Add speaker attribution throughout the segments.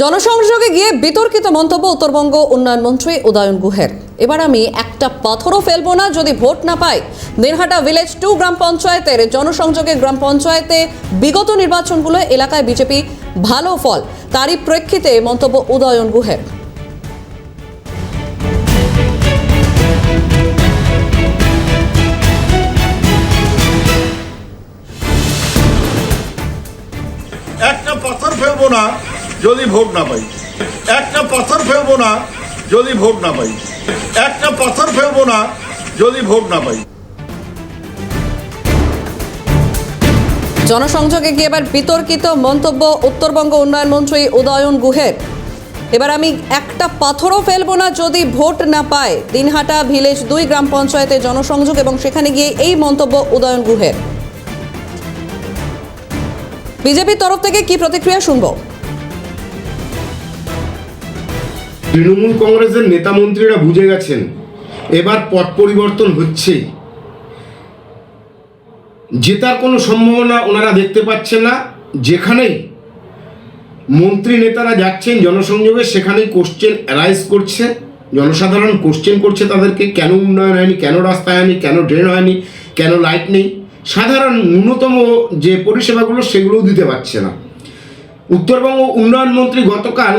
Speaker 1: জনসংযোগে গিয়ে বিতর্কিত মন্তব্য উত্তরবঙ্গ উন্নয়ন মন্ত্রী উদয়ন গুহের। এবার আমি একটা পাথরও ফেলব না যদি ভোট না পাই। দিনহাটা ভিলেজ টু গ্রাম পঞ্চায়েতের জনসংযোগে গ্রাম পঞ্চায়েতে বিগত নির্বাচনগুলো এলাকায় বিজেপি ভালো ফল। তারই প্রেক্ষিতে মন্তব্য উদয়ন গুহের।
Speaker 2: একটা পাথর ফেলব না যদি ভোট না পাই। একটা পাথর ফেলব না, যদি ভোট না পাই। একটা পাথর ফেলব না, যদি ভোট না পাই।
Speaker 1: জনসংযোগে গিয়ে এবার বিতর্কিত মন্তব্য উত্তরবঙ্গ উন্নয়ন মন্ত্রী উদয়ন গুহের। এবার আমি একটা পাথরও ফেলব না যদি ভোট না পায়। দিনহাটা ভিলেজ দুই গ্রাম পঞ্চায়েতে জনসংযোগ এবং সেখানে গিয়ে এই মন্তব্য উদয়ন গুহের। বিজেপির তরফ থেকে কি প্রতিক্রিয়া শুনব?
Speaker 3: তৃণমূল কংগ্রেসের নেতা মন্ত্রীরা বুঝে গেছেন, এবার পট পরিবর্তন হচ্ছে। জেতার কোনো সম্ভাবনা ওনারা দেখতে পাচ্ছেন না। যেখানেই মন্ত্রী নেতারা যাচ্ছেন জনসংযোগে, সেখানেই কোশ্চেন অ্যারাইজ করছে। জনসাধারণ কোশ্চেন করছে তাদেরকে, কেন উন্নয়ন হয়নি, কেন রাস্তা হয়নি, কেন ড্রেন হয়নি, কেন লাইট নেই। সাধারণ ন্যূনতম যে পরিষেবাগুলো, সেগুলোও দিতে পারছে না। উত্তরবঙ্গ উন্নয়ন মন্ত্রী গতকাল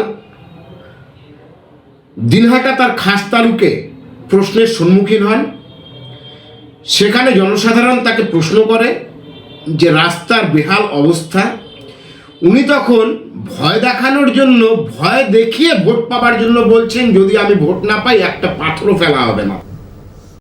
Speaker 3: দিনহাটা তার খাস তালুকে প্রশ্নের সম্মুখীন হন। সেখানে জনসাধারণ তাকে প্রশ্ন করে যে রাস্তার বেহাল অবস্থা। উনি তখন ভয় দেখানোর জন্য, ভয় দেখিয়ে ভোট পাবার জন্য বলছেন, যদি আমি ভোট না পাই, একটা পাথরও ফেলা হবে না।